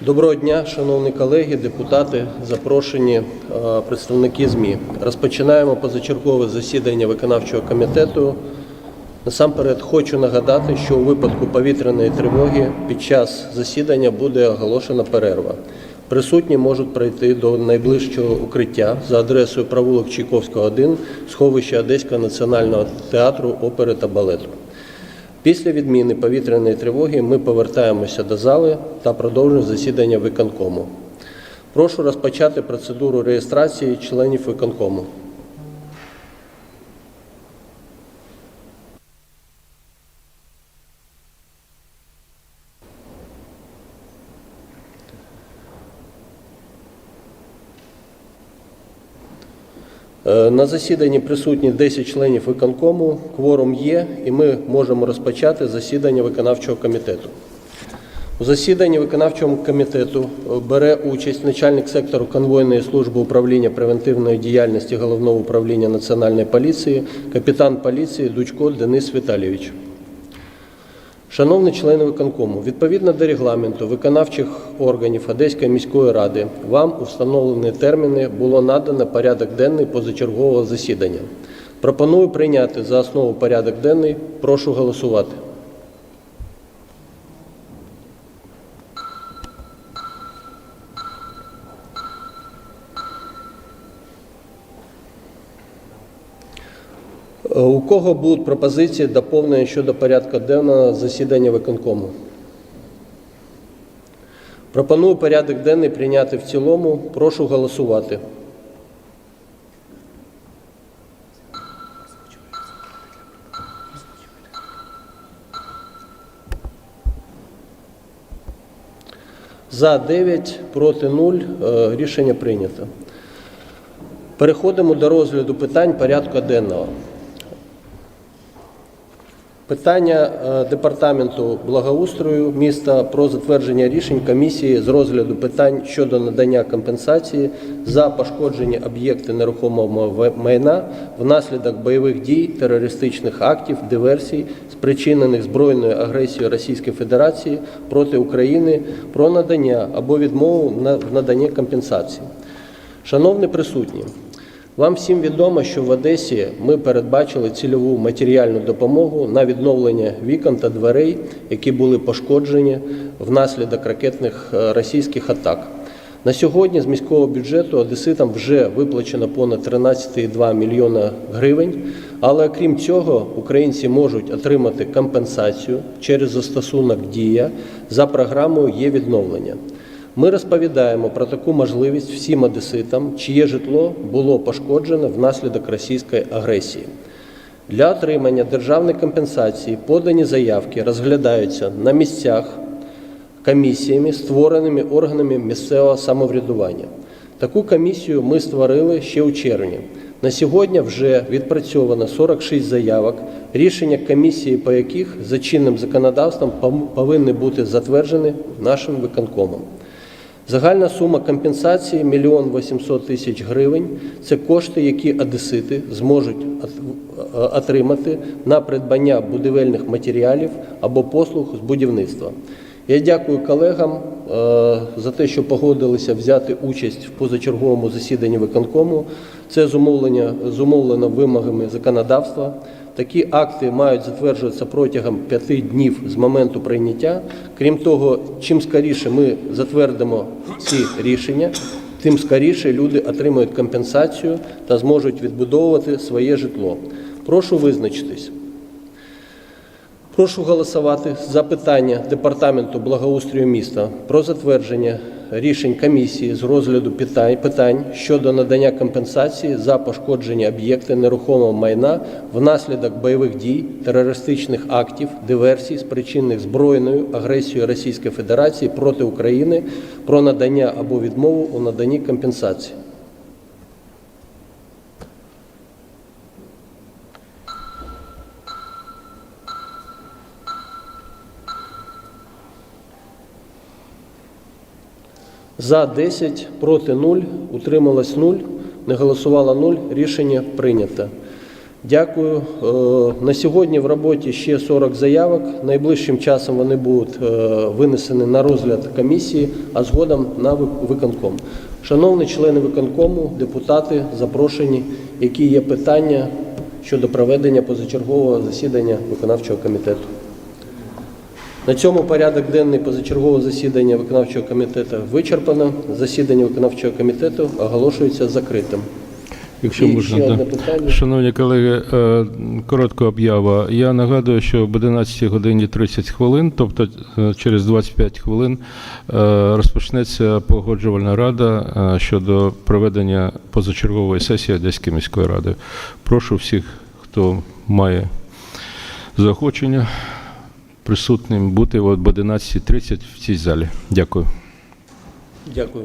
Доброго дня, шановні колеги, депутати, запрошені е, представники ЗМІ. Розпочинаємо позачергове засідання виконавчого комітету. Насамперед хочу нагадати, що у випадку повітряної тривоги під час засідання буде оголошена перерва. Присутні можуть пройти до найближчого укриття за адресою провулок Чайковського, 1, сховище Одеського національного театру опери та балету. Після відміни повітряної тривоги ми повертаємося до зали та продовжуємо засідання виконкому. Прошу розпочати процедуру реєстрації членів виконкому. На засіданні присутні 10 членів виконкому, кворум є, і ми можемо розпочати засідання виконавчого комітету. У засіданні виконавчого комітету е, бере участь начальник сектору конвойної служби управління превентивної діяльності Головного управління Національної поліції, капітан поліції Дучко Денис Віталійович. Шановні члени виконкому, відповідно до регламенту виконавчих органів Одеської міської ради вам у встановлені терміни було надано порядок денний позачергового засідання. Пропоную прийняти за основу порядок денний. Прошу голосувати. У кого будуть пропозиції доповнення щодо порядку денного засідання виконкому? Пропоную порядок денний прийняти в цілому. Прошу голосувати. За 9, проти 0. Е, Рішення прийнято. Переходимо до розгляду питань порядку денного. Питання е, департаменту благоустрою міста про затвердження рішень комісії з розгляду питань щодо надання компенсації за пошкоджені об'єкти нерухомого майна внаслідок бойових дій, терористичних актів, диверсій, спричинених збройною агресією Російської Федерації проти України, про надання або відмову в наданні компенсації. Шановні присутні, вам всім відомо, що в Одесі ми передбачили цільову матеріальну допомогу на відновлення вікон та дверей, які були пошкоджені внаслідок ракетних е, російських атак. На сьогодні з міського бюджету одеситам вже виплачено понад 13,2 мільйона гривень. Але окрім цього, українці можуть отримати компенсацію через застосунок Дія за програмою є відновлення. Ми розповідаємо про таку можливість всім одеситам, чиє житло було пошкоджено внаслідок російської агресії. Для отримання державної компенсації подані заявки розглядаються на місцях комісіями, створеними органами місцевого самоврядування. Таку комісію ми створили ще у червні. На сьогодні вже відпрацьовано 46 заявок, рішення комісії, по яких за чинним законодавством повинні бути затверджені нашим виконкомом. Загальна сума компенсації 1 мільйон 800 тисяч гривень. Це кошти, які одесити зможуть е, отримати на придбання будівельних матеріалів або послуг з будівництва. Я дякую колегам е, за те, що погодилися взяти участь в позачерговому засіданні виконкому. Це зумовлено вимогами законодавства. Такі акти мають затверджуватися протягом п'яти днів з моменту прийняття. Крім того, чим скоріше ми затвердимо ці рішення, тим скоріше люди отримають компенсацію та зможуть відбудовувати своє житло. Прошу визначитись. Прошу голосувати за питання Департаменту благоустрою міста про затвердження рішень комісії з розгляду питань, щодо надання компенсації за пошкоджені об'єкти нерухомого майна внаслідок бойових дій, терористичних актів, диверсій, спричинених збройною агресією Російської Федерації проти України, про надання або відмову у наданні компенсації. За 10, проти 0, утрималось 0, не голосувало 0, рішення прийнято. Дякую. Е, На сьогодні в роботі ще 40 заявок. Найближчим часом вони будуть е, винесені на розгляд комісії, а згодом на виконком. Шановні члени виконкому, депутати, запрошені, які є питання щодо проведення позачергового засідання виконавчого комітету. На цьому порядок денний позачергового засідання виконавчого комітету вичерпано. Засідання виконавчого комітету оголошується закритим. Якщо І можна, ще да. питання. Шановні колеги, е, коротка об'ява. Я нагадую, що об 11 годині 30 хвилин, тобто е, через 25 хвилин, е, розпочнеться погоджувальна рада щодо проведення позачергової сесії Одеської міської ради. Прошу всіх, хто має заохочення присутнім бути об 11.30 в цій залі. Дякую. Дякую.